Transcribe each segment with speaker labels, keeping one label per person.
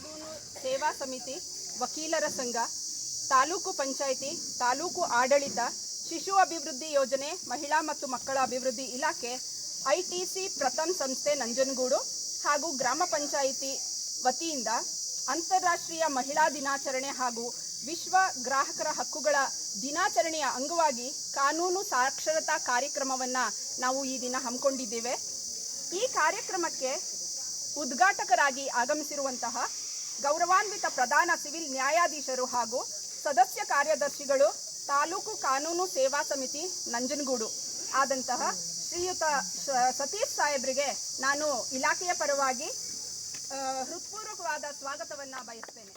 Speaker 1: ಕಾನೂನು ಸೇವಾ ಸಮಿತಿ, ವಕೀಲರ ಸಂಘ, ತಾಲೂಕು ಪಂಚಾಯಿತಿ, ತಾಲೂಕು ಆಡಳಿತ, ಶಿಶು ಅಭಿವೃದ್ಧಿ ಯೋಜನೆ, ಮಹಿಳಾ ಮತ್ತು ಮಕ್ಕಳ ಅಭಿವೃದ್ಧಿ ಇಲಾಖೆ, ಐಟಿಸಿ ಪ್ರಥಮ್ ಸಂಸ್ಥೆ ನಂಜನಗೂಡು ಹಾಗೂ ಗ್ರಾಮ ಪಂಚಾಯಿತಿ ವತಿಯಿಂದ ಅಂತಾರಾಷ್ಟ್ರೀಯ ಮಹಿಳಾ ದಿನಾಚರಣೆ ಹಾಗೂ ವಿಶ್ವ ಗ್ರಾಹಕರ ಹಕ್ಕುಗಳ ದಿನಾಚರಣೆಯ ಅಂಗವಾಗಿ ಕಾನೂನು ಸಾಕ್ಷರತಾ ಕಾರ್ಯಕ್ರಮವನ್ನು ನಾವು ಈ ದಿನ ಹಮ್ಮಿಕೊಂಡಿದ್ದೇವೆ. ಈ ಕಾರ್ಯಕ್ರಮಕ್ಕೆ ಉದ್ಘಾಟಕರಾಗಿ ಆಗಮಿಸಿರುವಂತಹ ಗೌರವಾನ್ವಿತ ಪ್ರಧಾನ ಸಿವಿಲ್ ನ್ಯಾಯಾಧೀಶರು ಹಾಗೂ ಸದಸ್ಯ ಕಾರ್ಯದರ್ಶಿಗಳು ತಾಲೂಕು ಕಾನೂನು ಸೇವಾ ಸಮಿತಿ ನಂಜನಗೂಡು. ಆದಂತಹ ಶ್ರೀಯುತ ಸತೀಶ್ ಸಾಹೇಬ್ರಿಗೆ ನಾನು ಇಲಾಖೆಯ ಪರವಾಗಿ ಹೃತ್ಪೂರ್ವಕವಾದ ಸ್ವಾಗತವನ್ನು ಬಯಸ್ತೇನೆ.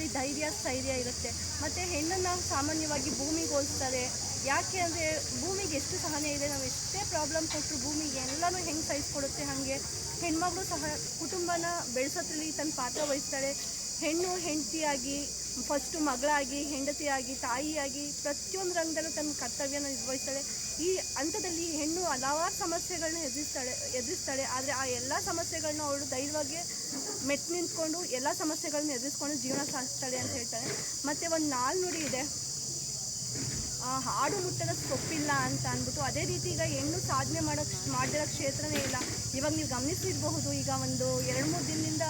Speaker 2: ಅವಳಲ್ಲಿ ಧೈರ್ಯ, ಸ್ಥೈರ್ಯ ಇರುತ್ತೆ. ಮತ್ತು ಹೆಣ್ಣನ್ನು ಸಾಮಾನ್ಯವಾಗಿ ಭೂಮಿಗೆ ಹೋಲಿಸ್ತಾರೆ ಯಾಕೆ ಅಂದರೆ ಭೂಮಿಗೆ ಎಷ್ಟು ಸಹನೆ ಇದೆ, ನಾವು ಎಷ್ಟೇ ಪ್ರಾಬ್ಲಮ್ ಕೊಟ್ಟರು ಭೂಮಿಗೆ ಎಲ್ಲನೂ ಹೆಂಗೆ ಸಹಿಸ್ಕೊಡುತ್ತೆ ಹಾಗೆ ಹೆಣ್ಮಗಳು ಸಹ ಕುಟುಂಬನ ಬೆಳೆಸೋದ್ರಲ್ಲಿ ತನ್ನ ಪಾತ್ರ ವಹಿಸ್ತಾಳೆ ಹೆಣ್ಣು ಹೆಂಡತಿಯಾಗಿ ಫಸ್ಟು ಮಗಳಾಗಿ, ಹೆಂಡತಿಯಾಗಿ, ತಾಯಿಯಾಗಿ ಪ್ರತಿಯೊಂದು ರಂಗದಲ್ಲೂ ತನ್ನ ಕರ್ತವ್ಯನ ನಿರ್ವಹಿಸ್ತಾಳೆ ಈ ಹಂತದಲ್ಲಿ ಹೆಣ್ಣು ಹಲವಾರು ಸಮಸ್ಯೆಗಳನ್ನ ಎದುರಿಸ್ತಾಳೆ ಎದುರಿಸ್ತಾಳೆ ಆದರೆ ಆ ಎಲ್ಲ ಸಮಸ್ಯೆಗಳನ್ನ ಅವಳು ಧೈರ್ಯವಾಗಿ ಮೆಟ್ಟು ನಿಂತ್ಕೊಂಡು ಎಲ್ಲ ಸಮಸ್ಯೆಗಳನ್ನ ಎದುರಿಸ್ಕೊಂಡು ಜೀವನ ಸಾಗಿಸ್ತಾಳೆ ಅಂತ ಹೇಳ್ತಾರೆ. ಮತ್ತು ಒಂದು ನಾಲ್ನುಡಿ ಇದೆ. ಹಾಡು ಮುಟ್ಟದ ಸೊಪ್ಪಿಲ್ಲ ಅಂತ ಅಂದ್ಬಿಟ್ಟು ಅದೇ ರೀತಿ ಈಗ ಹೆಣ್ಣು ಸಾಧನೆ ಮಾಡೋಕ್ಕೆ ಮಾಡಿರೋ ಕ್ಷೇತ್ರನೇ ಇಲ್ಲ. ಇವಾಗ ನೀವು ಗಮನಿಸಿರಬಹುದು ಈಗ ಒಂದು ಎರಡು ಮೂರು ದಿನದಿಂದ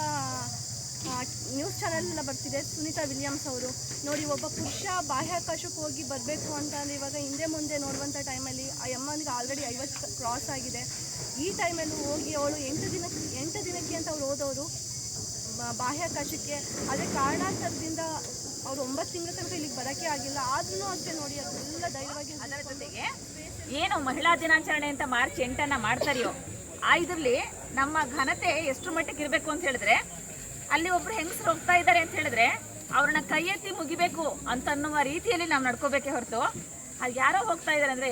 Speaker 2: ನ್ಯೂಸ್ ಚಾನೆಲ್ನೆಲ್ಲ ಬರ್ತಿದೆ, ಸುನೀತಾ ವಿಲಿಯಮ್ಸ್ ಅವರು. ನೋಡಿ, ಒಬ್ಬ ಪುರುಷ ಬಾಹ್ಯಾಕಾಶಕ್ಕೆ ಹೋಗಿ ಬರಬೇಕು ಅಂತ ಅಂದ್ರೆ ಇವಾಗ ಹಿಂದೆ ಮುಂದೆ ನೋಡುವಂಥ ಟೈಮಲ್ಲಿ, ಆ ಅಮ್ಮನಿಗೆ ಆಲ್ರೆಡಿ ಐವತ್ತು ಕ್ರಾಸ್ ಆಗಿದೆ. ಈ ಟೈಮಲ್ಲಿ ಹೋಗಿ ಅವಳು ಎಂಟು ದಿನಕ್ಕೆ ಎಂಟು ದಿನಕ್ಕೆ ಅಂತ ಅವ್ರು ಓದೋರು ಬಾಹ್ಯಾಕಾಶಕ್ಕೆ ಅದೇ ಕಾರಣಾಂತರದಿಂದ ಅವ್ರು ಒಂಬತ್ತು ತಿಂಗಳ ತನಕ ಇಲ್ಲಿಗೆ ಬರೋಕ್ಕೆ ಆಗಿಲ್ಲ. ಆದ್ರೂ ಅಷ್ಟೇ ನೋಡಿ ಅದೆಲ್ಲ ಧೈರ್ಯವಾಗಿ
Speaker 3: ಅದರ ಜೊತೆಗೆ ಏನು ಮಹಿಳಾ ದಿನಾಚರಣೆ ಅಂತ ಮಾರ್ಚ್ ಎಂಟನ್ನ ಮಾಡ್ತಾರೆಯೋ ಆ ಇದರಲ್ಲಿ ನಮ್ಮ ಘನತೆ ಎಷ್ಟು ಮಟ್ಟಕ್ಕೆ ಇರಬೇಕು ಅಂತ ಹೇಳಿದ್ರೆ ಅಲ್ಲಿ ಒಬ್ರು ಹೆಂಗಸರು ಹೋಗ್ತಾ ಇದ್ದಾರೆ ಅಂತ ಹೇಳಿದ್ರೆ ಅವ್ರನ್ನ ಕೈ ಎತ್ತಿ ಮುಗಿಬೇಕು ಅಂತ ಅನ್ನುವ ರೀತಿಯಲ್ಲಿ ನಾವು ನಡ್ಕೋಬೇಕೇ ಹೊರತು. ಅದು ಯಾರೋ ಹೋಗ್ತಾ ಇದ್ದಾರೆ ಅಂದ್ರೆ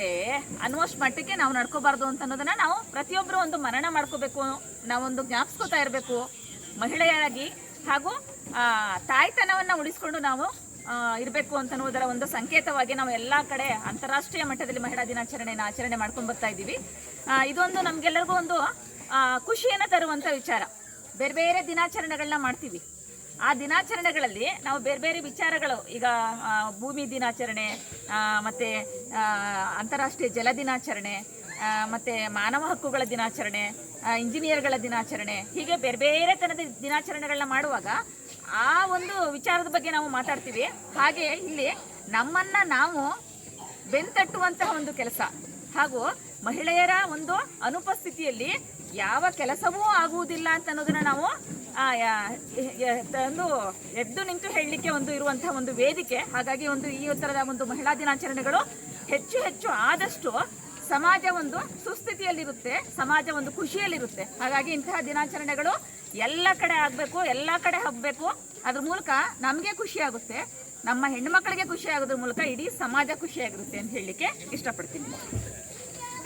Speaker 3: ಅನ್ನುವಷ್ಟು ಮಟ್ಟಕ್ಕೆ ನಾವು ನಡ್ಕೋಬಾರ್ದು ಅಂತ ಅನ್ನೋದನ್ನ ನಾವು ಪ್ರತಿಯೊಬ್ಬರು ಒಂದು ಮರಣ ಮಾಡ್ಕೋಬೇಕು ನಾವೊಂದು ಜ್ಞಾಪಿಸ್ಕೋತಾ ಇರಬೇಕು. ಮಹಿಳೆಯರಾಗಿ ಹಾಗೂ ತಾಯ್ತನವನ್ನ ಉಳಿಸ್ಕೊಂಡು ನಾವು ಇರಬೇಕು ಅಂತನ್ನುವುದರ ಒಂದು ಸಂಕೇತವಾಗಿ ನಾವು ಎಲ್ಲ ಕಡೆ ಅಂತಾರಾಷ್ಟ್ರೀಯ ಮಟ್ಟದಲ್ಲಿ ಮಹಿಳಾ ದಿನಾಚರಣೆಯನ್ನು ಆಚರಣೆ ಮಾಡ್ಕೊಂಡು ಬರ್ತಾ ಇದ್ದೀವಿ. ಇದೊಂದು ನಮ್ಗೆಲ್ಲರಿಗೂ ಒಂದು ಖುಷಿಯನ್ನು ತರುವಂಥ ವಿಚಾರ. ಬೇರೆ ಬೇರೆ ದಿನಾಚರಣೆಗಳನ್ನ ಮಾಡ್ತೀವಿ. ಆ ದಿನಾಚರಣೆಗಳಲ್ಲಿ ನಾವು ಬೇರೆ ಬೇರೆ ವಿಚಾರಗಳು, ಈಗ ಭೂಮಿ ದಿನಾಚರಣೆ ಮತ್ತೆ ಅಂತಾರಾಷ್ಟ್ರೀಯ ಜಲ ದಿನಾಚರಣೆ ಮತ್ತೆ ಮಾನವ ಹಕ್ಕುಗಳ ದಿನಾಚರಣೆ ಇಂಜಿನಿಯರ್ಗಳ ದಿನಾಚರಣೆ, ಹೀಗೆ ಬೇರೆ ಬೇರೆ ಥರದ ದಿನಾಚರಣೆಗಳನ್ನ ಮಾಡುವಾಗ ಆ ಒಂದು ವಿಚಾರದ ಬಗ್ಗೆ ನಾವು ಮಾತಾಡ್ತೀವಿ. ಹಾಗೆ ಇಲ್ಲಿ ನಮ್ಮನ್ನ ನಾವು ಬೆಂತಟ್ಟುವಂತಹ ಒಂದು ಕೆಲಸ. ಹಾಗೂ ಮಹಿಳೆಯರ ಒಂದು ಅನುಪಸ್ಥಿತಿಯಲ್ಲಿ ಯಾವ ಕೆಲಸವೂ ಆಗುವುದಿಲ್ಲ ಅಂತ ಅನ್ನೋದನ್ನ ನಾವು ಒಂದು ಎದ್ದು ನಿಂತು ಹೇಳಲಿಕ್ಕೆ ಒಂದು ಇರುವಂತಹ ಒಂದು ವೇದಿಕೆ. ಹಾಗಾಗಿ ಒಂದು ಈ ಥರದ ಒಂದು ಮಹಿಳಾ ದಿನಾಚರಣೆಗಳು ಹೆಚ್ಚು ಹೆಚ್ಚು ಆದಷ್ಟು ಸಮಾಜ ಒಂದು ಸುಸ್ಥಿತಿಯಲ್ಲಿರುತ್ತೆ ಸಮಾಜ ಒಂದು ಖುಷಿಯಲ್ಲಿರುತ್ತೆ. ಹಾಗಾಗಿ ಇಂತಹ ದಿನಾಚರಣೆಗಳು ಎಲ್ಲ ಕಡೆ ಆಗಬೇಕು, ಎಲ್ಲ ಕಡೆ ಹಬ್ಬಬೇಕು ಅದ್ರ ಮೂಲಕ ನಮಗೆ ಖುಷಿ ಆಗುತ್ತೆ, ನಮ್ಮ ಹೆಣ್ಮಕ್ಳಿಗೆ ಖುಷಿ ಆಗೋದ್ರ ಮೂಲಕ ಇಡೀ ಸಮಾಜ ಖುಷಿಯಾಗಿರುತ್ತೆ ಅಂತ ಹೇಳಲಿಕ್ಕೆ ಇಷ್ಟಪಡ್ತೀನಿ.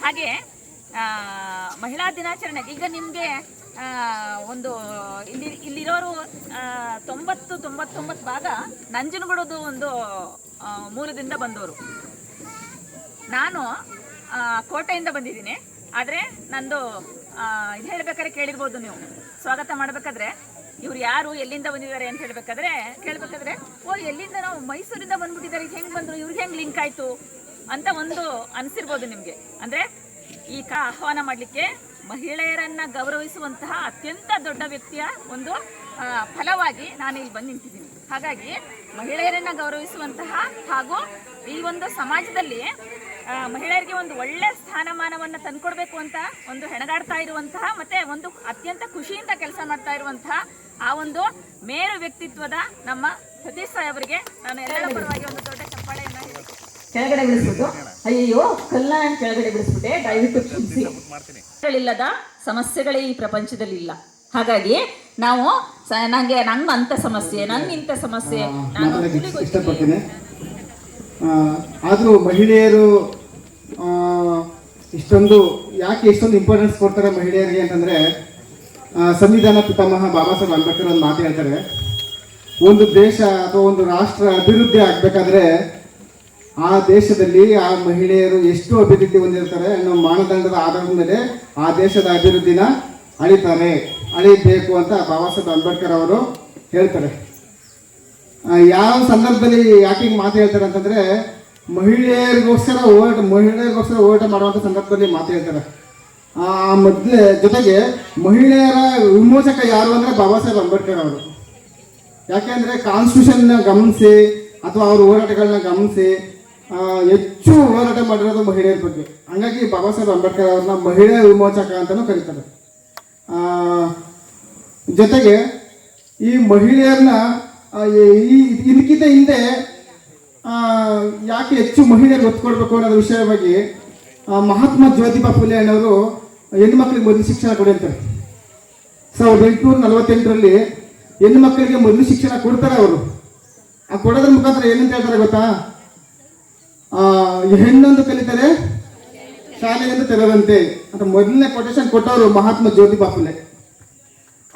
Speaker 3: ಹಾಗೆ ಮಹಿಳಾ ದಿನಾಚರಣೆಗೆ ಈಗ ನಿಮಗೆ ಒಂದು ಇಲ್ಲಿ, ಇಲ್ಲಿರೋರು ತೊಂಬತ್ತು, ತೊಂಬತ್ತೊಂಬತ್ತು ಭಾಗ ನಂಜನಗೂಡದು ಒಂದು ಮೂಲದಿಂದ ಬಂದವರು. ನಾನು ಕೋಟೆಯಿಂದ ಬಂದಿದ್ದೀನಿ. ಆದರೆ ನಂದು ಇದು ಹೇಳ್ಬೇಕಾದ್ರೆ ಕೇಳಿರ್ಬೋದು ನೀವು. ಸ್ವಾಗತ ಮಾಡಬೇಕಾದ್ರೆ ಇವ್ರು ಯಾರು, ಎಲ್ಲಿಂದ ಬಂದಿದ್ದಾರೆ ಅಂತ ಹೇಳ್ಬೇಕಾದ್ರೆ ಕೇಳ್ಬೇಕಾದ್ರೆ, ಓ, ಎಲ್ಲಿಂದ ನಾವು ಮೈಸೂರಿಂದ ಬಂದ್ಬಿಟ್ಟಿದ್ದಾರೆ, ಇದು ಹೆಂಗೆ ಬಂದರು, ಇವ್ರಿಗೆ ಹೆಂಗೆ ಲಿಂಕ್ ಆಯಿತು ಅಂತ ಒಂದು ಅನಿಸಿರ್ಬೋದು ನಿಮಗೆ. ಅಂದರೆ ಈ ಕಾ ಆಹ್ವಾನ ಮಾಡಲಿಕ್ಕೆ ಮಹಿಳೆಯರನ್ನ ಗೌರವಿಸುವಂತಹ ಅತ್ಯಂತ ದೊಡ್ಡ ವ್ಯಕ್ತಿಯ ಒಂದು ಫಲವಾಗಿ ನಾನು ಇಲ್ಲಿ ಬಂದು ನಿಂತಿದ್ದೀನಿ. ಹಾಗಾಗಿ ಮಹಿಳೆಯರನ್ನ ಗೌರವಿಸುವಂತಹ ಹಾಗೂ ಈ ಒಂದು ಸಮಾಜದಲ್ಲಿ ಮಹಿಳೆಯರಿಗೆ ಒಂದು ಒಳ್ಳೆ ಸ್ಥಾನಮಾನವನ್ನು ತಂದ್ಕೊಡ್ಬೇಕು ಅಂತ ಒಂದು ಹೆಣಗಾಡ್ತಾ ಇರುವಂತಹ ಮತ್ತೆ ಒಂದು ಅತ್ಯಂತ ಖುಷಿಯಿಂದ ಕೆಲಸ ಮಾಡ್ತಾ ಇರುವಂತಹ ಆ ಒಂದು ಮೇರು ವ್ಯಕ್ತಿತ್ವದ ನಮ್ಮ ಸತೀಶ್ ಸಾಹೇಬರಿಗೆ ನಾನು ಎಲ್ಲರ ಪರವಾಗಿ ಒಂದು ದೊಡ್ಡ ಚಪ್ಪಾಳೆಯನ್ನ ಹೇಳಿ
Speaker 4: ಕೆಳಗಡೆ ಬಿಡಿಸ್ಬಿಟ್ಟು. ಅಯ್ಯೋ ಕಲ್ಯಾಣ್ ಕೆಳಗಡೆ ಬಿಡಿಸ್ಬಿಟ್ಟೆ ದಯವಿಟ್ಟು ಕ್ಷಮಿಸಿ.
Speaker 3: ಇಲ್ಲದ ಸಮಸ್ಯೆಗಳೇ ಈ ಪ್ರಪಂಚದಲ್ಲಿ ಇಲ್ಲ ಹಾಗಾಗಿ ನಾವು ನಂಗೆ ನಂಗೆ ಅಂತ ಸಮಸ್ಯೆ ನಂಗೆ ಇಂಥ ಸಮಸ್ಯೆ ನಾನು
Speaker 5: ಆದರೂ ಮಹಿಳೆಯರು ಇಷ್ಟೊಂದು, ಯಾಕೆ ಇಷ್ಟೊಂದು ಇಂಪಾರ್ಟೆನ್ಸ್ ಕೊಡ್ತಾರೆ ಮಹಿಳೆಯರಿಗೆ ಅಂತಂದರೆ ಸಂವಿಧಾನ ಪಿತಾಮಹ ಬಾಬಾ ಸಾಹೇಬ್ ಅಂಬೇಡ್ಕರ್ ಒಂದು ಮಾತು ಹೇಳ್ತಾರೆ. ಒಂದು ದೇಶ ಅಥವಾ ಒಂದು ರಾಷ್ಟ್ರ ಅಭಿವೃದ್ಧಿ ಆಗಬೇಕಾದ್ರೆ ಆ ದೇಶದಲ್ಲಿ ಆ ಮಹಿಳೆಯರು ಎಷ್ಟು ಅಭಿವೃದ್ಧಿ ಹೊಂದಿರ್ತಾರೆ ಅನ್ನೋ ಮಾನದಂಡದ ಆಧಾರದ ಮೇಲೆ ಆ ದೇಶದ ಅಭಿವೃದ್ಧಿನ ಅಳಿತಾರೆ, ಅಳಿಬೇಕು ಅಂತ ಬಾಬಾ ಸಾಹೇಬ್ ಅಂಬೇಡ್ಕರ್ ಅವರು ಹೇಳ್ತಾರೆ. ಯಾವ ಸಂದರ್ಭದಲ್ಲಿ ಯಾಕೆ ಮಾತು ಹೇಳ್ತಾರೆ ಅಂತಂದ್ರೆ, ಮಹಿಳೆಯರಿಗೋಸ್ಕರ ಹೋರಾಟ ಮಹಿಳೆಯರಿಗೋಸ್ಕರ ಹೋರಾಟ ಮಾಡುವಂಥ ಸಂದರ್ಭದಲ್ಲಿ ಮಾತು ಹೇಳ್ತಾರೆ. ಆ, ಮೊದಲೇ ಜೊತೆಗೆ ಮಹಿಳೆಯರ ವಿಮೋಚಕ ಯಾರು ಅಂದ್ರೆ ಬಾಬಾ ಸಾಹೇಬ್ ಅಂಬೇಡ್ಕರ್ ಅವರು. ಯಾಕೆಂದ್ರೆ ಕಾನ್ಸ್ಟಿಟ್ಯೂಷನ್ ಗಮನಿಸಿ ಅಥವಾ ಅವ್ರ ಹೋರಾಟಗಳನ್ನ ಗಮನಿಸಿ ಹೆಚ್ಚು ಹೋರಾಟ ಮಾಡಿರೋದು ಮಹಿಳೆಯರ ಬಗ್ಗೆ. ಹಂಗಾಗಿ ಬಾಬಾ ಸಾಹೇಬ್ ಅಂಬೇಡ್ಕರ್ ಅವ್ರನ್ನ ಮಹಿಳೆಯ ವಿಮೋಚಕ ಅಂತಲೂ ಕರೀತಾರೆ. ಜೊತೆಗೆ ಈ ಮಹಿಳೆಯರನ್ನ ಈ ಇದಕ್ಕಿಂತ ಹಿಂದೆ ಯಾಕೆ ಹೆಚ್ಚು ಮಹಿಳೆಯರಿಗೆ ಒತ್ತು ಕೊಡಬೇಕು ಅನ್ನೋದ್ರ ವಿಷಯವಾಗಿ ಮಹಾತ್ಮ ಜ್ಯೋತಿಬಾ ಫುಲೆ ಅನ್ನೋರು ಹೆಣ್ಮಕ್ಳಿಗೆ ಮೊದಲು ಶಿಕ್ಷಣ ಕೊಡಿ ಅಂತಾರೆ. ಸಾವಿರದ ಎಂಟುನೂರ ನಲವತ್ತೆಂಟರಲ್ಲಿ ಹೆಣ್ಣು ಮೊದಲು ಶಿಕ್ಷಣ ಕೊಡ್ತಾರೆ ಅವರು. ಆ ಕೊಡೋದ್ರ ಮುಖಾಂತರ ಏನಂತ ಹೇಳ್ತಾರೆ ಗೊತ್ತಾ? ಹೆಣ್ಣೊಂದು ಕಲಿತಾರೆ ಶಾಲೆಯಿಂದ ತೆರದಂತೆ ಅಂತ ಮೊದಲನೇ ಕೊಟೇಶನ್ ಕೊಟ್ಟವರು ಮಹಾತ್ಮ ಜ್ಯೋತಿಬಾ ಫುಲೆ.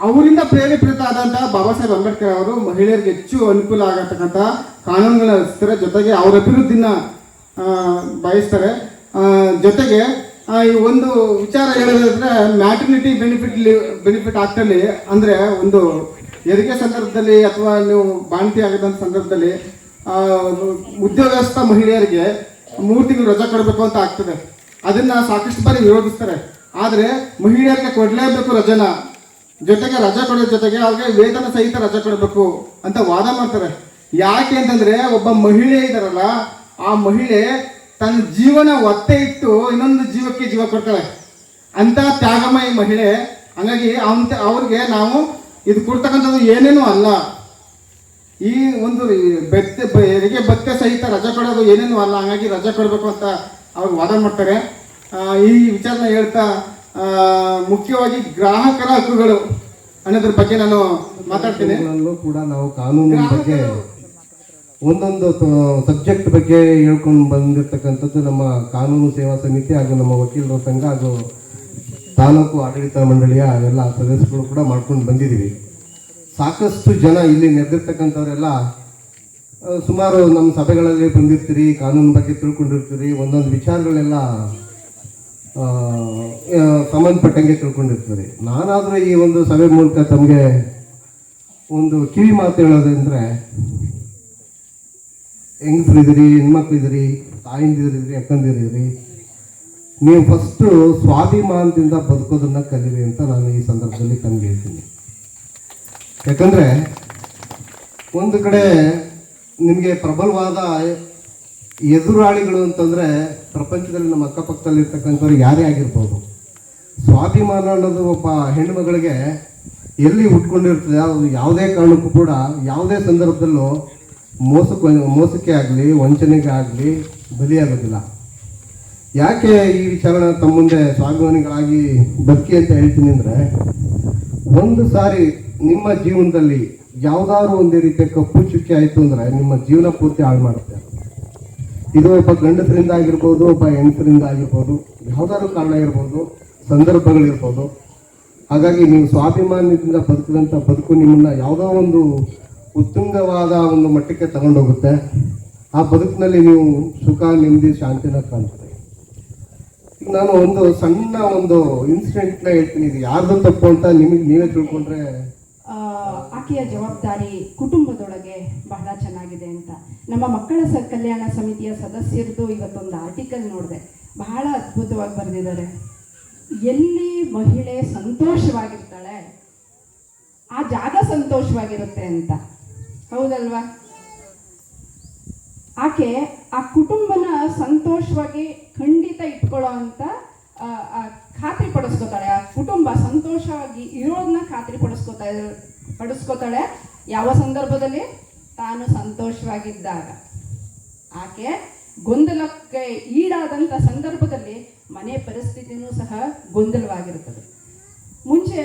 Speaker 5: ಅವರಿಂದ ಪ್ರೇರೇಪಿತ ಆದಂತಹ ಬಾಬಾ ಸಾಹೇಬ್ ಅಂಬೇಡ್ಕರ್ ಅವರು ಮಹಿಳೆಯರಿಗೆ ಹೆಚ್ಚು ಅನುಕೂಲ ಆಗತಕ್ಕಂಥ ಕಾನೂನುಗಳ ರಚಿಸ್ತಾರೆ ಜೊತೆಗೆ ಅವರ ಅಭಿವೃದ್ಧಿನ ಬಯಸ್ತಾರೆ. ಜೊತೆಗೆ ಈ ಒಂದು ವಿಚಾರ ಹೇಳೋದಾದ್ರೆ ಮ್ಯಾಟರ್ನಿಟಿ ಬೆನಿಫಿಟ್ ಬೆನಿಫಿಟ್ ಆಗ್ತಲ್ಲಿ ಅಂದ್ರೆ ಒಂದು ಹೆರಿಗೆ ಸಂದರ್ಭದಲ್ಲಿ ಅಥವಾ ನೀವು ಬಾಣತಿ ಆಗದಂಥ ಸಂದರ್ಭದಲ್ಲಿ ಉದ್ಯೋಗಸ್ಥ ಮಹಿಳೆಯರಿಗೆ ಮೂರು ತಿಂಗಳು ರಜಾ ಕೊಡಬೇಕು ಅಂತ ಆಗ್ತದೆ. ಅದನ್ನ ಸಾಕಷ್ಟು ಬಾರಿ ವಿರೋಧಿಸ್ತಾರೆ. ಆದ್ರೆ ಮಹಿಳೆಯರಿಗೆ ಕೊಡಲೇಬೇಕು ರಜನ. ಜೊತೆಗೆ ರಜೆ ಕೊಡೋ ಜೊತೆಗೆ ಅವ್ರಿಗೆ ವೇತನ ಸಹಿತ ರಜೆ ಕೊಡಬೇಕು ಅಂತ ವಾದ ಮಾಡ್ತಾರೆ. ಯಾಕೆ ಅಂತಂದ್ರೆ ಒಬ್ಬ ಮಹಿಳೆ ಇದಾರಲ್ಲ ಆ ಮಹಿಳೆ ತನ್ನ ಜೀವನ ಒತ್ತೆ ಇಟ್ಟು ಇನ್ನೊಂದು ಜೀವಕ್ಕೆ ಜೀವ ಕೊಡ್ತಾಳೆ. ಅಂತ ತ್ಯಾಗಮಯಿ ಮಹಿಳೆ, ಹಂಗಾಗಿ ಅಂತ ಅವ್ರಿಗೆ ನಾವು ಇದು ಕೊಡ್ತಕ್ಕಂಥದ್ದು ಏನೇನೂ ಅಲ್ಲ. ಈ ಒಂದು ಬೆತ್ತೆ ಹೆರಿಗೆ ಬತ್ತೆ ಸಹಿತ ರಜೆ ಕೊಡೋದು ಏನೇನು ಅಲ್ಲ, ಹಂಗಾಗಿ ರಜೆ ಕೊಡಬೇಕು ಅಂತ ಅವ್ರು ವಾದ ಮಾಡ್ತಾರೆ. ಈ ವಿಚಾರನ ಹೇಳ್ತಾ ಮುಖ್ಯವಾಗಿ ಗ್ರಾಹಕರ ಹಕ್ಕುಗಳು ಅನ್ನೋದ್ರ ಬಗ್ಗೆ ನಾನು ಮಾತಾಡ್ತೇನೆ.
Speaker 6: ಕೂಡ ನಾವು ಕಾನೂನಿನ ಬಗ್ಗೆ ಒಂದೊಂದು ಸಬ್ಜೆಕ್ಟ್ ಬಗ್ಗೆ ಹೇಳ್ಕೊಂಡು ಬಂದಿರತಕ್ಕಂಥದ್ದು ನಮ್ಮ ಕಾನೂನು ಸೇವಾ ಸಮಿತಿ ಹಾಗೂ ನಮ್ಮ ವಕೀಲರ ಸಂಘ ಹಾಗೂ ತಾಲೂಕು ಆಡಳಿತ ಮಂಡಳಿಯ ಎಲ್ಲ ಸದಸ್ಯರು ಕೂಡ ಮಾಡ್ಕೊಂಡು ಬಂದಿದ್ದೀವಿ. ಸಾಕಷ್ಟು ಜನ ಇಲ್ಲಿ ನೆರೆದಿರ್ತಕ್ಕಂಥವರೆಲ್ಲ ಸುಮಾರು ನಮ್ಮ ಸಭೆಗಳಲ್ಲಿ ಬಂದಿರ್ತೀರಿ, ಕಾನೂನು ಬಗ್ಗೆ ತಿಳ್ಕೊಂಡಿರ್ತೀರಿ, ಒಂದೊಂದು ವಿಚಾರಗಳೆಲ್ಲ ಸಂಬಂಧಪಟ್ಟಂಗೆ ತಿಳ್ಕೊಂಡಿರ್ತಾರೆ. ನಾನಾದರೂ ಈ ಒಂದು ಸಭೆ ಮೂಲಕ ತಮಗೆ ಒಂದು ಕಿವಿ ಮಾತು ಹೇಳೋದಂದ್ರೆ ಹೆಂಗಸರಿದ್ದೀರಿ, ಹೆಣ್ಮಕ್ಳಿದ್ದೀರಿ ತಾಯಿಂದಿರಿದ್ರಿ ಅಕ್ಕಂದಿರಿದ್ರಿ ನೀವು ಫಸ್ಟು ಸ್ವಾಭಿಮಾನದಿಂದ ಬದುಕೋದನ್ನು ಕಲೀರಿ ಅಂತ ನಾನು ಈ ಸಂದರ್ಭದಲ್ಲಿ ತಮಗೆ ಹೇಳ್ತೀನಿ. ಯಾಕಂದರೆ, ಒಂದು ಕಡೆ ನಿಮಗೆ ಪ್ರಬಲವಾದ ಎದುರಾಳಿಗಳು ಅಂತಂದ್ರೆ ಪ್ರಪಂಚದಲ್ಲಿ ನಮ್ಮ ಅಕ್ಕಪಕ್ಕದಲ್ಲಿ ಇರ್ತಕ್ಕಂಥವ್ರು ಯಾರೇ ಆಗಿರ್ಬೋದು. ಸ್ವಾಭಿಮಾನ ಅನ್ನೋದು ಒಬ್ಬ ಹೆಣ್ಣುಮಗಳಿಗೆ ಎಲ್ಲಿ ಉಟ್ಕೊಂಡಿರ್ತದೆ ಅದು ಯಾವುದೇ ಕಾರಣಕ್ಕೂ ಕೂಡ ಯಾವುದೇ ಸಂದರ್ಭದಲ್ಲೂ ಮೋಸಕ್ಕೆ ಮೋಸಕ್ಕೆ ಆಗಲಿ, ವಂಚನೆಗೆ ಆಗಲಿ ಬಲಿಯಾಗೋದಿಲ್ಲ. ಯಾಕೆ ಈ ವಿಚಾರನ ತಮ್ಮ ಮುಂದೆ ಸ್ವಾಭಿಮಾನಿಗಳಾಗಿ ಬದುಕಿ ಅಂತ ಹೇಳ್ತೀನಿ ಅಂದರೆ, ಒಂದು ಸಾರಿ ನಿಮ್ಮ ಜೀವನದಲ್ಲಿ ಯಾವುದಾದ್ರು ಒಂದೇ ರೀತಿಯ ಕಪ್ಪು ಚುಕ್ಕಿ ಆಯಿತು ಅಂದರೆ ನಿಮ್ಮ ಜೀವನ ಪೂರ್ತಿ ಹಾಳು ಮಾಡುತ್ತೆ. ಇದು ಒಬ್ಬ ಗಂಡಸರಿಂದ ಆಗಿರ್ಬೋದು ಒಬ್ಬ ಹೆಂಗಸರಿಂದ ಆಗಿರ್ಬೋದು ಯಾವ್ದಾದ್ರು ಕಾರಣ ಇರ್ಬೋದು, ಸಂದರ್ಭಗಳಿರ್ಬೋದು. ಹಾಗಾಗಿ ನೀವು ಸ್ವಾಭಿಮಾನದಿಂದ ಬದುಕಿದಂಥ ಬದುಕು ನಿಮ್ಮನ್ನು ಯಾವುದೋ ಒಂದು ಉತ್ತುಂಗವಾದ ಒಂದು ಮಟ್ಟಕ್ಕೆ ತಗೊಂಡೋಗುತ್ತೆ. ಆ ಬದುಕಿನಲ್ಲಿ ನೀವು ಸುಖ, ನೆಮ್ಮದಿ, ಶಾಂತಿನ ಕಾಣ್ತೀರಿ ನಾನು ಒಂದು ಸಣ್ಣ ಒಂದು ಇನ್ಸಿಡೆಂಟ್ನ ಹೇಳ್ತೀನಿ. ಇದು ಯಾರ್ದು ತಪ್ಪು ಅಂತ ನಿಮಗೆ ನೀವೇ ತಿಳ್ಕೊಂಡ್ರೆ
Speaker 7: ಆಕೆಯ ಜವಾಬ್ದಾರಿ ಕುಟುಂಬದೊಳಗೆ ಬಹಳ ಚೆನ್ನಾಗಿದೆ ಅಂತ. ನಮ್ಮ ಮಕ್ಕಳ ಸ ಕಲ್ಯಾಣ ಸಮಿತಿಯ ಸದಸ್ಯರದು ಇವತ್ತೊಂದು ಆರ್ಟಿಕಲ್ ನೋಡಿದೆ. ಬಹಳ ಅದ್ಭುತವಾಗಿ ಬರೆದಿದ್ದಾರೆ. ಎಲ್ಲಿ ಮಹಿಳೆ ಸಂತೋಷವಾಗಿರ್ತಾಳೆ, ಆ ಜಾಗ ಸಂತೋಷವಾಗಿರುತ್ತೆ ಅಂತ. ಹೌದಲ್ವಾ? ಆಕೆ ಆ ಕುಟುಂಬನ ಸಂತೋಷವಾಗಿ ಖಂಡಿತ ಇಟ್ಕೊಳ್ಳೋ ಅಂತ ಖಾತ್ರಿ ಪಡಿಸ್ಕೋತಾಳೆ. ಆ ಕುಟುಂಬ ಸಂತೋಷವಾಗಿ ಇರೋದನ್ನ ಖಾತ್ರಿ ಪಡಿಸ್ಕೋತಾ, ಪಡಿಸ್ಕೋತಾಳೆ. ಯಾವ ಸಂದರ್ಭದಲ್ಲಿ? ತಾನು ಸಂತೋಷವಾಗಿದ್ದಾಗ ಆಕೆ ಗೊಂದಲಕ್ಕೆ ಈಡಾದಂಥ ಸಂದರ್ಭದಲ್ಲಿ ಮನೆ ಪರಿಸ್ಥಿತಿನೂ ಸಹ ಗೊಂದಲವಾಗಿರುತ್ತದೆ. ಮುಂಚೆ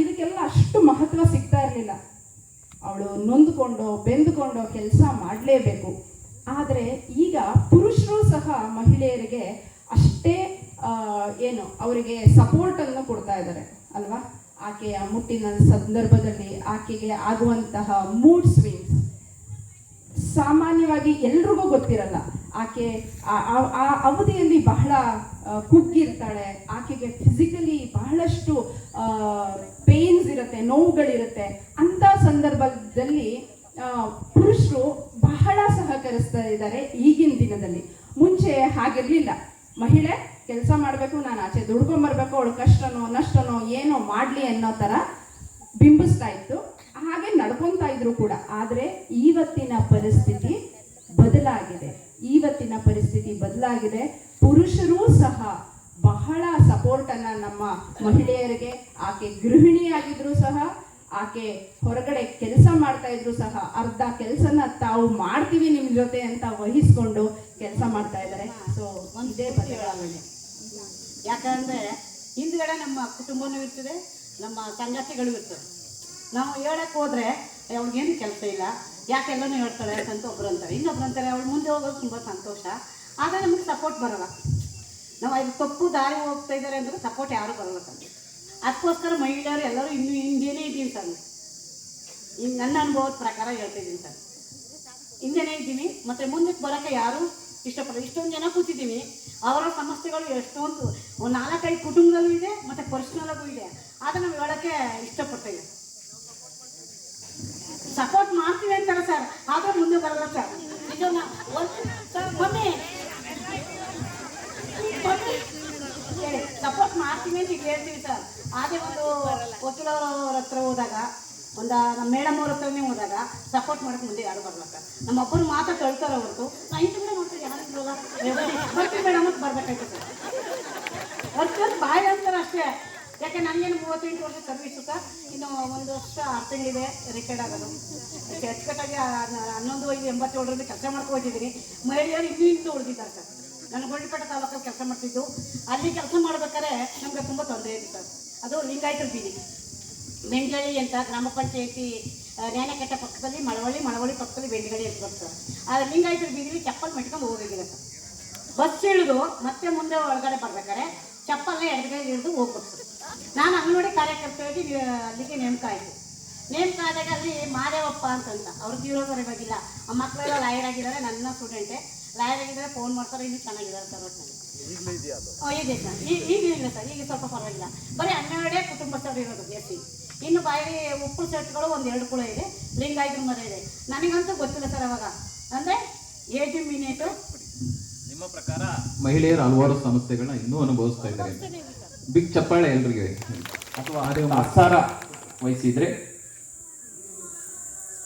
Speaker 7: ಇದಕ್ಕೆಲ್ಲ ಅಷ್ಟು ಮಹತ್ವ ಸಿಗ್ತಾ ಇರಲಿಲ್ಲ. ಅವಳು ನೊಂದುಕೊಂಡೋ ಬೆಂದುಕೊಂಡು ಕೆಲಸ ಮಾಡಲೇಬೇಕು. ಆದರೆ ಈಗ ಪುರುಷರು ಸಹ ಮಹಿಳೆಯರಿಗೆ ಅಷ್ಟೇ ಏನು, ಅವರಿಗೆ ಸಪೋರ್ಟನ್ನು ಕೊಡ್ತಾ ಇದ್ದಾರೆ, ಅಲ್ವಾ? ಆಕೆಯ ಮುಟ್ಟಿನ ಸಂದರ್ಭದಲ್ಲಿ ಆಕೆಗೆ ಆಗುವಂತಹ ಮೂಡ್ ಸ್ವಿಂಗ್ಸ್ ಸಾಮಾನ್ಯವಾಗಿ ಎಲ್ರಿಗೂ ಗೊತ್ತಿರಲ್ಲ. ಆಕೆ ಆ- ಅವಧಿಯಲ್ಲಿ ಬಹಳ ಕುಗ್ಗಿರ್ತಾಳೆ. ಆಕೆಗೆ ಫಿಸಿಕಲಿ ಬಹಳಷ್ಟು ಪೇನ್ಸ್ ಇರುತ್ತೆ, ನೋವುಗಳಿರುತ್ತೆ. ಅಂತ ಸಂದರ್ಭದಲ್ಲಿ ಪುರುಷರು ಬಹಳ ಸಹಕರಿಸ್ತಾ ಇದ್ದಾರೆ ಈಗಿನ ದಿನದಲ್ಲಿ. ಮುಂಚೆ ಹಾಗಿರಲಿಲ್ಲ. ಮಹಿಳೆ, ಕೆಲಸ ಮಾಡಬೇಕು, ನಾನು ಆಚೆ ದುಡ್ಕೊಂಬರ್ಬೇಕು, ಅವಳು ಕಷ್ಟನೋ, ನಷ್ಟನೋ, ಏನೋ ಮಾಡಲಿ ಅನ್ನೋ ಥರ ಬಿಂಬಿಸ್ತಾ ಇತ್ತು. ಹಾಗೆ ನಡ್ಕೊತಾ ಇದ್ರು ಕೂಡ. ಆದರೆ ಇವತ್ತಿನ ಪರಿಸ್ಥಿತಿ ಬದಲಾಗಿದೆ. ಇವತ್ತಿನ ಪರಿಸ್ಥಿತಿ ಬದಲಾಗಿದೆ. ಪುರುಷರೂ ಸಹ ಬಹಳ ಸಪೋರ್ಟ್ ಅನ್ನ ನಮ್ಮ ಮಹಿಳೆಯರಿಗೆ, ಆಕೆ ಗೃಹಿಣಿಯಾಗಿದ್ರು ಸಹ, ಆಕೆ ಹೊರಗಡೆ ಕೆಲಸ ಮಾಡ್ತಾ ಇದ್ರು ಸಹ, ಅರ್ಧ ಕೆಲಸನ ತಾವು ಮಾಡ್ತೀವಿ ನಿಮ್ ಜೊತೆ ಅಂತ ವಹಿಸ್ಕೊಂಡು ಕೆಲಸ ಮಾಡ್ತಾ ಇದ್ದಾರೆ. ಸೊ ಒಂದೇ ಬದಲಾವಣೆ.
Speaker 8: ಯಾಕಂದ್ರೆ ಹಿಂದ್ಗಡೆ ನಮ್ಮ ಕುಟುಂಬನೂ ಇರ್ತದೆ, ನಮ್ಮ ಸಂಗತಿಗಳು ಇರ್ತದೆ ನಾವು ಹೇಳಕ್ಕೆ ಹೋದರೆ ಅವ್ಳಿಗೇನು ಕೆಲಸ ಇಲ್ಲ. ಯಾಕೆಲ್ಲನೂ ಹೇಳ್ತಾಳೆ ಅಂತ ಒಬ್ರು ಅಂತಾರೆ. ಇನ್ನೊಬ್ರು ಅಂತಾರೆ, ಅವಳು ಮುಂದೆ ಹೋಗೋದು ತುಂಬ ಸಂತೋಷ. ಆದರೆ ನಮಗೆ ಸಪೋರ್ಟ್ ಬರಲ್ಲ. ನಾವು ಅದು ತಪ್ಪು ದಾರಿ ಹೋಗ್ತಾ ಇದ್ದಾರೆ ಅಂದರೆ ಸಪೋರ್ಟ್ ಯಾರೂ ಬರಲ್ಲ ತಂದೆ ಅದಕ್ಕೋಸ್ಕರ ಮಹಿಳೆಯರು ಎಲ್ಲರೂ ಇನ್ನೂ ಹಿಂಗೇನೇ ಇದ್ದೀನಿ ಸರ್. ಇನ್ನು ನನ್ನ ಅನುಭವದ ಪ್ರಕಾರ ಹೇಳ್ತಿದ್ದೀನಿ ಸರ್. ಹಿಂದೆನೇ ಇದ್ದೀನಿ. ಮತ್ತು ಮುಂದಕ್ಕೆ ಬರೋಕ್ಕೆ ಯಾರು ಇಷ್ಟಪಡೋದು ಇಷ್ಟೊಂದು ಜನ ಕೂತಿದ್ದೀವಿ ಅವರ ಸಮಸ್ಯೆಗಳು ಎಷ್ಟೊಂದು, ನಾಲ್ಕೈದು ಕುಟುಂಬದಲ್ಲೂ ಇದೆ, ಮತ್ತು ಪರ್ಸ್ನಲಾಗೂ ಇದೆ. ಆದರೆ ನಾವು ಹೇಳೋಕ್ಕೆ ಇಷ್ಟಪಡ್ತೇವೆ ಸಪೋರ್ಟ್ ಮಾಡ್ತೀವಿ ಅಂತಾರೆ ಸರ್ ಆದ್ರೆ ಮುಂದೆ ಬರಲ್ಲ ಸರ್ ಮಮ್ಮಿ ಸಪೋರ್ಟ್ ಮಾಡ್ತೀವಿ ಅಂತ ಈಗ ಹೇಳ್ತೀವಿ ಸರ್ ಅದೇ ಒಂದು ವಕೀಲವ್ರವ್ರ ಹತ್ರ ಹೋದಾಗ, ಒಂದು ನಮ್ಮ ಮೇಡಮ್ ಅವ್ರ ಹತ್ರನೇ ಹೋದಾಗ ಸಪೋರ್ಟ್ ಮಾಡಕ್ಕೆ ಮುಂದೆ ಯಾರು ಬರಲ್ಲ ಸರ್ ನಮ್ಮ ಒಬ್ಬರು ಮಾತ್ರ ಕಳ್ತಾರೆ ಹೊರತು. ನಾ ಮೇಡಮ್ ಮಾಡ್ತೀವಿ ಯಾರು ಬರ್ತೀವಿ ಮೇಡಮ್ ಅಂತ ಬರ್ಬೇಕಾಯ್ತು ಸರ್ ವರ್ಷದ ಬಾಯಿ ಅಂತಾರೆ ಅಷ್ಟೇ. ಯಾಕೆ ನನಗೇನು ಮೂವತ್ತೆಂಟು ವರ್ಷ ಸರ್ವಿಸ್ ಸರ್ ಇನ್ನು ಒಂದು ವರ್ಷ ಆರು ತಿಂಗಳಿದೆ ರಿಟೈರ್ಡ್ ಆಗೋದು. ಅಚ್ಚುಕಟ್ಟಾಗಿ ಹನ್ನೊಂದು ಐದು ಎಂಬತ್ತೇಳರಲ್ಲಿ ಕೆಲಸ ಮಾಡ್ಕೊತಿದ್ದೀನಿ ಮಹಿಳೆಯರು ಇನ್ನೂ ಇನ್ನೂ ಉಳಿದಿದ್ದಾರೆ ಸರ್. ನಾನು ಗೋಳಿಪೇಟೆ ತಾಲೂಕಲ್ಲಿ ಕೆಲಸ ಮಾಡ್ತಿದ್ದು. ಅಲ್ಲಿ ಕೆಲಸ ಮಾಡ್ಬೇಕಾದ್ರೆ ನಮಗೆ ತುಂಬ ತೊಂದರೆ ಇದೆ ಸರ್. ಅದು ಲಿಂಗಾಯತರ ಬೀದಿ. ಬೆಂಗಳಿ ಅಂತ ಗ್ರಾಮ ಪಂಚಾಯತಿ ನ್ಯಾಯಕಟ್ಟ ಪಕ್ಕದಲ್ಲಿ ಮಳವಳ್ಳಿ ಮಳವಳ್ಳಿ ಪಕ್ಕದಲ್ಲಿ ಬೆಂಗಳಿ ಅಂತ ಬರ್ತದೆ ಆ ಲಿಂಗಾಯತರ ಬೀದಿಲಿ ಚಪ್ಪಲ್ ಮೆಟ್ಕೊಂಡು ಹೋಗೋದಿಲ್ಲ ಸರ್. ಬಸ್ ಇಳಿದು ಮತ್ತೆ ಮುಂದೆ ಒಳಗಡೆ ಬರ್ಬೇಕಾದ್ರೆ ಚಪ್ಪಲ್ನ ಎಡಗಡೆ ಹಿಡಿದು ಹೋಗ್ಬೇಕು ನಾನು ಅಂಗನವಾಡಿ ಕಾರ್ಯಕರ್ತರಾಗಿ ಅಲ್ಲಿಗೆ ನೇಮಕ ಆಯಿತು ನೇಮಕ ಆದಾಗ ಅಲ್ಲಿ ಮಾದೇವಪ್ಪ ಅಂತಂತ ಅವ್ರು ತೀರೋದ್ರೆ ಇವಾಗಿಲ್ಲ ಆ ಮಕ್ಕಳೆಲ್ಲ ಲಾಯರ್ ಆಗಿದ್ದಾರೆ ನನ್ನ ಸ್ಟೂಡೆಂಟೇ ಲಾಯರ್ ಆಗಿದ್ದಾರೆ ಫೋನ್ ಮಾಡ್ತಾರೆ ಇನ್ನೂ ಚೆನ್ನಾಗಿದ್ದಾರೆ ಸರ್ ಒಟ್ಟಿನಲ್ಲಿ ಇದೆ ಸರ್ ಈಗ ಈಗ ಇಲ್ಲ ಸರ್ ಈಗ ಸ್ವಲ್ಪ ಪರವಾಗಿಲ್ಲ. ಬರೀ ಹನ್ನೆರಡೇ ಕುಟುಂಬಸ್ಥರು ಇರೋದು ಜಾಸ್ತಿ ಇನ್ನು ಬಾಯಿ ಉಪ್ಪು ಸೆಟ್ಗಳು ಒಂದು ಎರಡು ಕೂಡ ಇದೆ ಲಿಂಗಾಯತರ ಮರ ಇದೆ. ನನಗಂತೂ ಗೊತ್ತಿಲ್ಲ ಸರ್ ಅವಾಗ. ಅಂದರೆ ನಿಮ್ಮ ಪ್ರಕಾರ
Speaker 9: ಮಹಿಳೆಯರ ಹಲವಾರು ಸಮಸ್ಯೆಗಳನ್ನ ಇನ್ನೂ ಅನುಭವಿಸ್ತಾ ಇದ್ದಾರೆ. ಬಿಗ್ ಚಪ್ಪಾಳೆ ಎಲ್ರಿಗೆ. ಅಥವಾ ಅದೇ ಒಂದು ಅಸಾರ ವಹಿಸಿದ್ರೆ,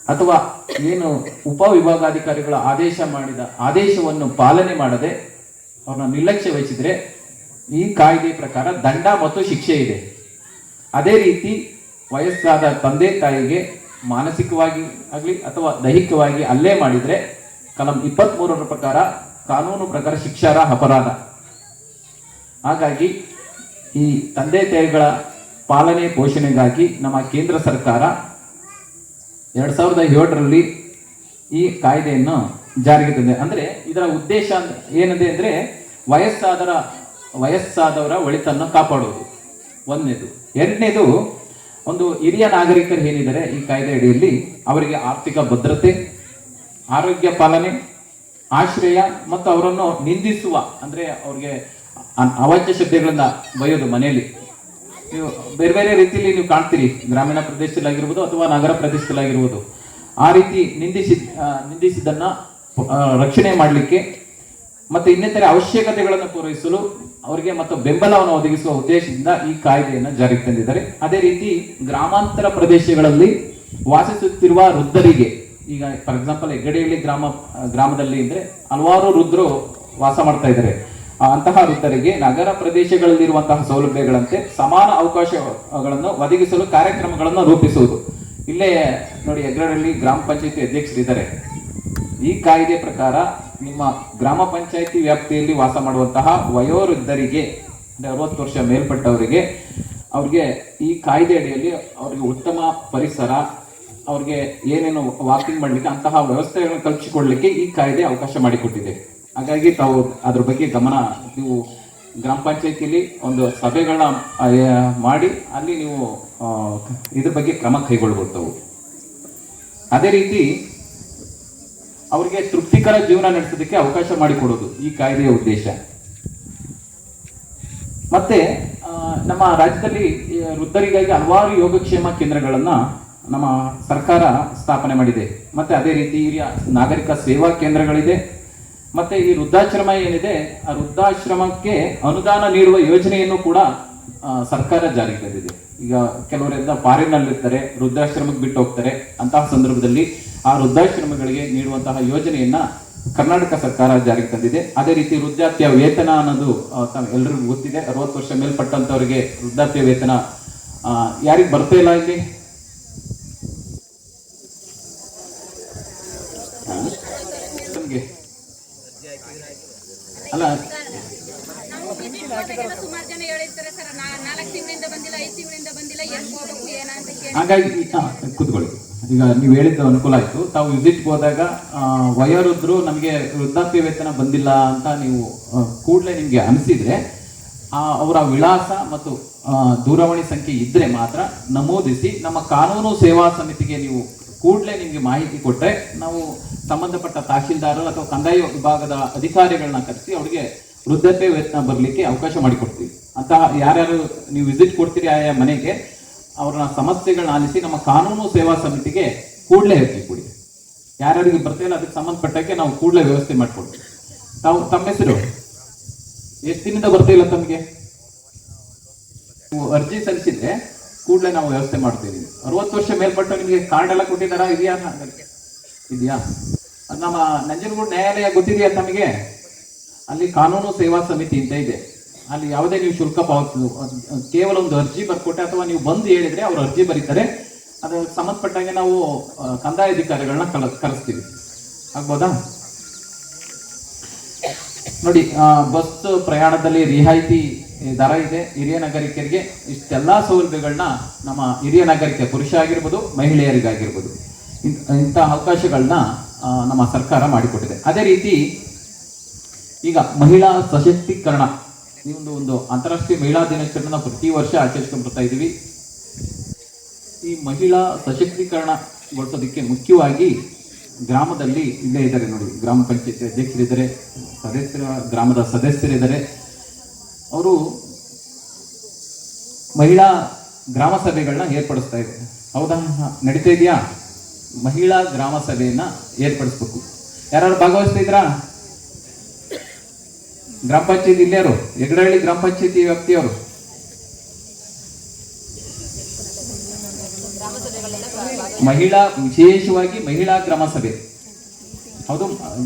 Speaker 9: ಅಥವಾ ಏನು ಉಪವಿಭಾಗಾಧಿಕಾರಿಗಳ ಆದೇಶ ಮಾಡಿದ ಆದೇಶವನ್ನು ಪಾಲನೆ ಮಾಡದೆ ಅವ್ರನ್ನ ನಿರ್ಲಕ್ಷ್ಯ ವಹಿಸಿದ್ರೆ, ಈ ಕಾಯ್ದೆ ಪ್ರಕಾರ ದಂಡ ಮತ್ತು ಶಿಕ್ಷೆ ಇದೆ. ಅದೇ ರೀತಿ ವಯಸ್ಸಾದ ತಂದೆ ತಾಯಿಗೆ ಮಾನಸಿಕವಾಗಿ ಆಗಲಿ ಅಥವಾ ದೈಹಿಕವಾಗಿ ಅಲ್ಲೇ ಮಾಡಿದ್ರೆ, ಕಲಂ ಇಪ್ಪತ್ತ್ಮೂರರ ಪ್ರಕಾರ ಕಾನೂನು ಪ್ರಕಾರ ಶಿಕ್ಷಾರ ಅಪರಾಧ. ಹಾಗಾಗಿ ಈ ತಂದೆ ತಾಯಿಗಳ ಪಾಲನೆ ಪೋಷಣೆಗಾಗಿ ನಮ್ಮ ಕೇಂದ್ರ ಸರ್ಕಾರ ಎರಡು ಸಾವಿರದ ಏಳರಲ್ಲಿ ಈ ಕಾಯ್ದೆಯನ್ನು ಜಾರಿಗೆ ತಂದೆ ಅಂದರೆ ಇದರ ಉದ್ದೇಶ ಏನಿದೆ ಅಂದರೆ ವಯಸ್ಸಾದರ, ವಯಸ್ಸಾದವರ ಒಳಿತನ್ನು ಕಾಪಾಡುವುದು. ಒಂದನೇದು. ಎರಡನೇದು, ಒಂದು ಹಿರಿಯ ನಾಗರಿಕರು ಏನಿದ್ದಾರೆ ಈ ಕಾಯ್ದೆ ಅಡಿಯಲ್ಲಿ, ಅವರಿಗೆ ಆರ್ಥಿಕ ಭದ್ರತೆ, ಆರೋಗ್ಯ ಪಾಲನೆ, ಆಶ್ರಯ ಮತ್ತು ಅವರನ್ನು ನಿಂದಿಸುವ, ಅಂದರೆ ಅವ್ರಿಗೆ ಅವಾಚ್ಯ ಶಬ್ದಗಳನ್ನ ಬಯೋದು ಮನೆಯಲ್ಲಿ. ನೀವು ಬೇರೆ ಬೇರೆ ರೀತಿಯಲ್ಲಿ ನೀವು ಕಾಣ್ತೀರಿ, ಗ್ರಾಮೀಣ ಪ್ರದೇಶದಲ್ಲಾಗಿರ್ಬೋದು ಅಥವಾ ನಗರ ಪ್ರದೇಶದಲ್ಲಾಗಿರ್ಬೋದು. ಆ ರೀತಿ ನಿಂದಿಸಿದ ನಿಂದಿಸಿದ್ದನ್ನ ರಕ್ಷಣೆ ಮಾಡಲಿಕ್ಕೆ ಮತ್ತೆ ಇನ್ನಿತರ ಅವಶ್ಯಕತೆಗಳನ್ನು ಪೂರೈಸಲು ಅವರಿಗೆ ಮತ್ತು ಬೆಂಬಲವನ್ನು ಒದಗಿಸುವ ಉದ್ದೇಶದಿಂದ ಈ ಕಾಯ್ದೆಯನ್ನು ಜಾರಿಗೆ ತಂದಿದ್ದಾರೆ. ಅದೇ ರೀತಿ ಗ್ರಾಮಾಂತರ ಪ್ರದೇಶಗಳಲ್ಲಿ ವಾಸಿಸುತ್ತಿರುವ ವೃದ್ಧರಿಗೆ, ಈಗ ಫಾರ್ ಎಕ್ಸಾಂಪಲ್ ಹೆಗ್ಗಡೆಯಲ್ಲಿ ಗ್ರಾಮ, ಗ್ರಾಮದಲ್ಲಿ ಅಂದ್ರೆ ಹಲವಾರು ವೃದ್ಧರು ವಾಸ ಮಾಡ್ತಾ ಇದ್ದಾರೆ. ಅಂತಹ ರೈತರಿಗೆ ನಗರ ಪ್ರದೇಶಗಳಲ್ಲಿರುವಂತಹ ಸೌಲಭ್ಯಗಳಂತೆ ಸಮಾನ ಅವಕಾಶಗಳನ್ನು ಒದಗಿಸಲು ಕಾರ್ಯಕ್ರಮಗಳನ್ನು ರೂಪಿಸುವುದು. ಇಲ್ಲೇ ನೋಡಿ ಎಗ್ರಹಳ್ಳಿ ಗ್ರಾಮ ಪಂಚಾಯತಿ ಅಧ್ಯಕ್ಷರಿದ್ದಾರೆ. ಈ ಕಾಯ್ದೆ ಪ್ರಕಾರ ನಿಮ್ಮ ಗ್ರಾಮ ಪಂಚಾಯತಿ ವ್ಯಾಪ್ತಿಯಲ್ಲಿ ವಾಸ ಮಾಡುವಂತಹ ವಯೋವೃದ್ಧರಿಗೆ ಅಂದ್ರೆ ಅರವತ್ತು ವರ್ಷ ಮೇಲ್ಪಟ್ಟವರಿಗೆ, ಅವ್ರಿಗೆ ಈ ಕಾಯ್ದೆ ಅಡಿಯಲ್ಲಿ ಅವ್ರಿಗೆ ಉತ್ತಮ ಪರಿಸರ, ಅವ್ರಿಗೆ ಏನೇನು ವಾಕಿಂಗ್ ಮಾಡಲಿಕ್ಕೆ ಅಂತಹ ವ್ಯವಸ್ಥೆಗಳನ್ನು ಕಲ್ಪಿಸಿಕೊಡ್ಲಿಕ್ಕೆ ಈ ಕಾಯ್ದೆ ಅವಕಾಶ ಮಾಡಿಕೊಟ್ಟಿದೆ. ಹಾಗಾಗಿ ತಾವು ಅದ್ರ ಬಗ್ಗೆ ಗಮನ ನೀವು ಗ್ರಾಮ ಪಂಚಾಯತಿಲಿ ಒಂದು ಸಭೆಗಳನ್ನ ಮಾಡಿ ಅಲ್ಲಿ ನೀವು ಇದ್ರ ಬಗ್ಗೆ ಕ್ರಮ ತಾವು ಅದೇ ರೀತಿ ಅವರಿಗೆ ತೃಪ್ತಿಕರ ಜೀವನ ನಡೆಸೋದಕ್ಕೆ ಅವಕಾಶ ಮಾಡಿಕೊಡೋದು ಈ ಕಾಯ್ದೆಯ ಉದ್ದೇಶ. ಮತ್ತೆ ನಮ್ಮ ರಾಜ್ಯದಲ್ಲಿ ವೃದ್ಧರಿಗಾಗಿ ಹಲವಾರು ಯೋಗಕ್ಷೇಮ ಕೇಂದ್ರಗಳನ್ನ ನಮ್ಮ ಸರ್ಕಾರ ಸ್ಥಾಪನೆ ಮಾಡಿದೆ. ಮತ್ತೆ ಅದೇ ರೀತಿ ಹಿರಿಯ ನಾಗರಿಕ ಸೇವಾ ಕೇಂದ್ರಗಳಿದೆ. ಮತ್ತೆ ಈ ವೃದ್ಧಾಶ್ರಮ ಏನಿದೆ, ಆ ವೃದ್ಧಾಶ್ರಮಕ್ಕೆ ಅನುದಾನ ನೀಡುವ ಯೋಜನೆಯನ್ನು ಕೂಡ ಸರ್ಕಾರ ಜಾರಿಗೆ ತಂದಿದೆ. ಈಗ ಕೆಲವರೆಲ್ಲ ಫಾರಿನ್ನಲ್ಲಿರ್ತಾರೆ ವೃದ್ಧಾಶ್ರಮಕ್ಕೆ ಬಿಟ್ಟು ಹೋಗ್ತಾರೆ. ಅಂತಹ ಸಂದರ್ಭದಲ್ಲಿ ಆ ವೃದ್ಧಾಶ್ರಮಗಳಿಗೆ ನೀಡುವಂತಹ ಯೋಜನೆಯನ್ನ ಕರ್ನಾಟಕ ಸರ್ಕಾರ ಜಾರಿಗೆ ತಂದಿದೆ. ಅದೇ ರೀತಿ ವೃದ್ಧಾಪ್ಯ ವೇತನ ಅನ್ನೋದು ಎಲ್ರಿಗೂ ಗೊತ್ತಿದೆ. ಅರವತ್ತು ವರ್ಷ ಮೇಲ್ಪಟ್ಟಂತವರಿಗೆ ವೃದ್ಧಾಪ್ಯ ವೇತನ ಯಾರಿಗೆ ಬರ್ತಾ ಇಲ್ಲ ಇಲ್ಲಿ ಆ? ನಮ್ಗೆ ಅಲ್ಲ
Speaker 3: ಸುಮಾರು ಜನ ಹೇಳಿರ್ತಾರೆ ಸರ್ ನಾಲ್ಕು ತಿಂಗಳಿಂದ ಬಂದಿಲ್ಲ ಐದು ತಿಂಗಳಿಂದ ಬಂದಿಲ್ಲ ಏನ್ ಹೋಗ್ಬೇಕು ಏನ ಅಂತ ಕೇಳಿ.
Speaker 9: ಹಾಗಾಗಿ ಕೂತ್ಕೊಳ್ಳಿ. ಈಗ ನೀವು ಹೇಳಿದ್ದು ಅನುಕೂಲ ಆಯ್ತು. ತಾವು ವಿಸಿಟ್ ಹೋದಾಗ ಆ, ವಯೋವೃದ್ಧರು ನಮಗೆ ವೃದ್ಧಾಪ್ಯ ವೇತನ ಬಂದಿಲ್ಲ ಅಂತ ನೀವು ಕೂಡಲೇ ನಿಮಗೆ ಅನಿಸಿದ್ರೆ ಅವರ ವಿಳಾಸ ಮತ್ತು ಆ, ದೂರವಾಣಿ ಸಂಖ್ಯೆ ಇದ್ರೆ ಮಾತ್ರ ನಮೂದಿಸಿ ನಮ್ಮ ಕಾನೂನು ಸೇವಾ ಸಮಿತಿಗೆ ನೀವು ಕೂಡಲೇ ನಿಮಗೆ ಮಾಹಿತಿ ಕೊಟ್ಟರೆ ನಾವು ಸಂಬಂಧಪಟ್ಟ ತಹಶೀಲ್ದಾರರು ಅಥವಾ ಕಂದಾಯ ವಿಭಾಗದ ಅಧಿಕಾರಿಗಳನ್ನ ಕರೆಸಿ ಅವರಿಗೆ ವೃದ್ಧತೆ ವೇತನ ಬರಲಿಕ್ಕೆ ಅವಕಾಶ ಮಾಡಿಕೊಡ್ತೀವಿ. ಅಂತಹ ಯಾರ್ಯಾರು ನೀವು ವಿಸಿಟ್ ಕೊಡ್ತೀರಿ ಆಯಾ ಮನೆಗೆ ಅವರ ಸಮಸ್ಯೆಗಳನ್ನ ಆಲಿಸಿ ನಮ್ಮ ಕಾನೂನು ಸೇವಾ ಸಮಿತಿಗೆ ಕೂಡಲೇ ಅರ್ಜಿ ಕೊಡಿ. ಯಾರ್ಯಾರಿಗೆ ಬರ್ತೀವಲ್ಲ ಅದಕ್ಕೆ ಸಂಬಂಧಪಟ್ಟಕ್ಕೆ ನಾವು ಕೂಡಲೇ ವ್ಯವಸ್ಥೆ ಮಾಡಿಕೊಡ್ತೀವಿ. ತಾವು ತಮ್ಮ ಹೆಸರು? ಎಷ್ಟು ದಿನದಿಂದ ಇಲ್ಲ ತಮಗೆ? ನೀವು ಅರ್ಜಿ ಸಲ್ಲಿಸಿದ್ರೆ ಕೂಡಲೇ ನಾವು ವ್ಯವಸ್ಥೆ ಮಾಡ್ತೀವಿ. ಅರವತ್ತು ವರ್ಷ ಮೇಲ್ಪಟ್ಟು ನಿಮಗೆ ಕಾರ್ಡ್ ಎಲ್ಲ ಕೊಟ್ಟಿದ್ದಾರಾ? ಇದೆಯಾ? ಇದೆಯಾ? ಅದು ನಮ್ಮ ನಂಜನಗೂಡು ನ್ಯಾಯಾಲಯ ಗೊತ್ತಿದೆಯಾ ತಮಗೆ? ಅಲ್ಲಿ ಕಾನೂನು ಸೇವಾ ಸಮಿತಿ ಅಂತ ಇದೆ. ಅಲ್ಲಿ ಯಾವುದೇ ನೀವು ಶುಲ್ಕ ಪಾವತಿಸು ಅದ್- ಕೇವಲ ಒಂದು ಅರ್ಜಿ ಬರ್ಕೊಟ್ಟೆ ಅಥವಾ ನೀವು ಬಂದು ಹೇಳಿದ್ರೆ ಅವರು ಅರ್ಜಿ ಬರೀತಾರೆ. ಅದಕ್ಕೆ ಸಂಬಂಧಪಟ್ಟಂಗೆ ನಾವು ಕಂದಾಯ ಅಧಿಕಾರಿಗಳನ್ನ ಕಲ ಕರೆಸ್ತೀವಿ. ಆಗ್ಬೋದಾ? ನೋಡಿ ಬಸ್ ಪ್ರಯಾಣದಲ್ಲಿ ರಿಯಾಯಿತಿ ದರ ಇದೆ. ಹಿರಿಯ ನಾಗರಿಕರಿಗೆ ಇಷ್ಟೆಲ್ಲ ಸೌಲಭ್ಯಗಳನ್ನ ನಮ್ಮ ಹಿರಿಯ ನಾಗರಿಕ ಪುರುಷ ಆಗಿರ್ಬೋದು, ಮಹಿಳೆಯರಿಗಾಗಿರ್ಬೋದು. ಇಂಥ ಅವಕಾಶಗಳನ್ನ ನಮ್ಮ ಸರ್ಕಾರ ಮಾಡಿಕೊಟ್ಟಿದೆ. ಅದೇ ರೀತಿ ಈಗ ಮಹಿಳಾ ಸಶಕ್ತೀಕರಣ. ಈ ಒಂದು ಒಂದು ಅಂತಾರಾಷ್ಟ್ರೀಯ ಮಹಿಳಾ ದಿನಾಚರಣೆನ ಪ್ರತಿ ವರ್ಷ ಆಚರಿಸ್ಕೊಂಡು ಬರ್ತಾ ಇದ್ದೀವಿ ಈ ಮಹಿಳಾ ಸಶಕ್ತೀಕರಣಗೊಳಿಸೋದಕ್ಕೆ ಮುಖ್ಯವಾಗಿ ಗ್ರಾಮದಲ್ಲಿ ಇಲ್ಲೇ ಇದ್ದಾರೆ ನೋಡಿ. ಗ್ರಾಮ ಪಂಚಾಯತಿ ಅಧ್ಯಕ್ಷರಿದ್ದಾರೆ, ಸದಸ್ಯರ, ಗ್ರಾಮದ ಸದಸ್ಯರಿದ್ದಾರೆ. ಅವರು ಮಹಿಳಾ ಗ್ರಾಮ ಸಭೆಗಳನ್ನ ಏರ್ಪಡಿಸ್ತಾ ಇದೆ ಹೌದಾ? ನಡೀತಾ ಇದೆಯಾ? ಮಹಿಳಾ ಗ್ರಾಮ ಸಭೆಯನ್ನ ಏರ್ಪಡಿಸ್ಬೇಕು. ಯಾರು ಭಾಗವಹಿಸ್ತಾ ಇದ್ರಾ ಗ್ರಾಮ ಪಂಚಾಯತಿ ಇಲ್ಲೇರು ಎಗ್ರಹಳ್ಳಿ ಗ್ರಾಮ ಪಂಚಾಯತಿ ವ್ಯಾಪ್ತಿಯವರು. ಮಹಿಳಾ, ವಿಶೇಷವಾಗಿ ಮಹಿಳಾ ಗ್ರಾಮ ಸಭೆ. ಹೌದು,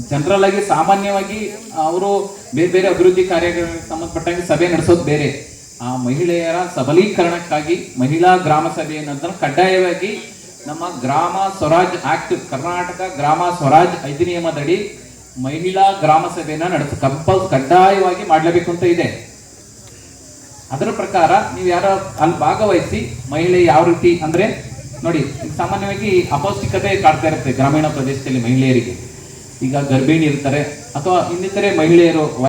Speaker 9: ಜನರಲ್ ಆಗಿ ಸಾಮಾನ್ಯವಾಗಿ ಅವರು ಬೇರೆ ಬೇರೆ ಅಭಿವೃದ್ಧಿ ಕಾರ್ಯಗಳಿಗೆ ಸಂಬಂಧಪಟ್ಟಂಗೆ ಸಭೆ ನಡೆಸೋದು ಬೇರೆ. ಆ ಮಹಿಳೆಯರ ಸಬಲೀಕರಣಕ್ಕಾಗಿ ಮಹಿಳಾ ಗ್ರಾಮ ಸಭೆ ಅನ್ನೋದನ್ನ ಕಡ್ಡಾಯವಾಗಿ ನಮ್ಮ ಗ್ರಾಮ ಸ್ವರಾಜ್ ಆಕ್ಟ್, ಕರ್ನಾಟಕ ಗ್ರಾಮ ಸ್ವರಾಜ್ ಅಧಿನಿಯಮದಡಿ ಮಹಿಳಾ ಗ್ರಾಮ ಸಭೆಯನ್ನ ನಡೆಸ, ಕಂಪಲ್ ಕಡ್ಡಾಯವಾಗಿ ಮಾಡಲೇಬೇಕು ಅಂತ ಇದೆ. ಅದರ ಪ್ರಕಾರ ನೀವು ಯಾರ ಅಲ್ಲಿ ಭಾಗವಹಿಸಿ ಮಹಿಳೆ ಯಾವ ರೀತಿ ಅಂದ್ರೆ ನೋಡಿ, ಸಾಮಾನ್ಯವಾಗಿ ಅಪೌಷ್ಟಿಕತೆ ಕಾಡ್ತಾ ಇರುತ್ತೆ ಗ್ರಾಮೀಣ ಪ್ರದೇಶದಲ್ಲಿ ಮಹಿಳೆಯರಿಗೆ. ಈಗ ಗರ್ಭಿಣಿ ಇರ್ತಾರೆ ಅಥವಾ ಇನ್ನಿತರೆ ಮಹಿಳೆಯರು